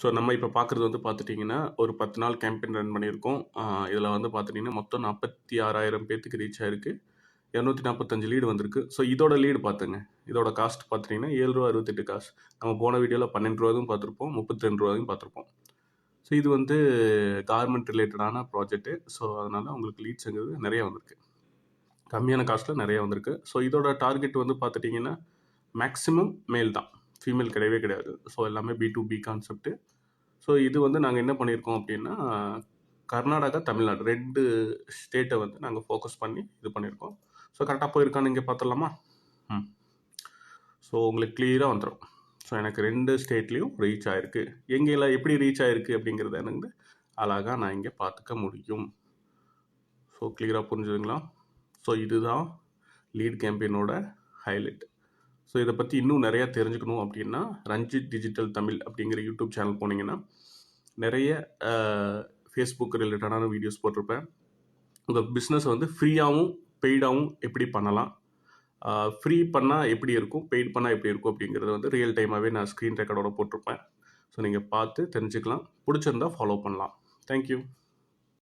So நம்ம இப்போ பார்க்குறது வந்து பார்த்துட்டிங்கன்னா ஒரு பத்து நாள் கேம்பெயின் ரன் பண்ணியிருக்கோம். இதில் வந்து பார்த்துட்டிங்கன்னா மொத்தம் நாற்பத்தி ஆறாயிரம் பேர்த்துக்கு ரீச் ஆயிருக்கு. இரநூத்தி நாற்பத்தஞ்சு லீடு வந்திருக்கு. ஸோ இதோட லீடு பார்த்துங்க இதோட காஸ்ட் பார்த்துட்டிங்கன்னா ஏழு ரூபா அறுபத்தெட்டு காசு. நம்ம போன வீடியோவில் பன்னெண்டு ரூபாயும் பார்த்துருப்போம் முப்பத்தி ரெண்டு ரூபாயும் பார்த்துருப்போம் ஸோ இது வந்து கார்மெண்ட் ரிலேட்டடான ப்ராஜெக்ட்டு ஸோ அதனால் உங்களுக்கு லீட்ஸுங்கிறது நிறைய வந்திருக்கு. கம்மியான காஸ்ட்டில் நிறைய வந்திருக்கு. ஸோ இதோட டார்கெட் வந்து பார்த்துட்டிங்கன்னா மேக்ஸிமம் மேல் தான். ஃபீமேல் கிடையவே கிடையாது. ஸோ எல்லாமே B to B concept so இது வந்து நாங்கள் என்ன பண்ணியிருக்கோம் அப்படின்னா கர்நாடகா தமிழ்நாடு ரெண்டு ஸ்டேட்டை வந்து நாங்கள் ஃபோக்கஸ் பண்ணி இது பண்ணியிருக்கோம் ஸோ கரெக்டாக போயிருக்கான்னு இங்கே பார்த்துடலாமா ம். ஸோ உங்களுக்கு கிளியராக வந்துடும் ஸோ எனக்கு ரெண்டு ஸ்டேட்லேயும் ரீச் ஆகிருக்கு எங்கெல்லாம் எப்படி ரீச் ஆகிருக்கு அப்படிங்கிறத எனக்கு அழகாக நான் இங்கே பார்த்துக்க முடியும். ஸோ கிளியராக புரிஞ்சுதுங்களா? ஸோ இதுதான் லீட் கேம்பெயினோட ஹைலைட் ஸோ இதை பற்றி இன்னும் நிறையா தெரிஞ்சுக்கணும் அப்படின்னா ரஞ்சித் டிஜிட்டல் தமிழ் அப்படிங்கிற யூடியூப் சேனல் போனீங்கன்னா நிறைய ஃபேஸ்புக் ரிலேட்டடான வீடியோஸ் போட்டிருப்பேன். உங்கள் பிஸ்னஸ் வந்து ஃப்ரீயாகவும் பெய்டாகவும் எப்படி பண்ணலாம்? ஃப்ரீ பண்ணால் எப்படி இருக்கும்? பெய்ட் பண்ணால் எப்படி இருக்கும்? அப்படிங்கிறத வந்து ரியல் டைமாகவே நான் ஸ்க்ரீன் ரெக்கார்டோட போட்டிருப்பேன். ஸோ நீங்கள் பார்த்து தெரிஞ்சுக்கலாம். பிடிச்சிருந்தா ஃபாலோ பண்ணலாம். தேங்க்யூ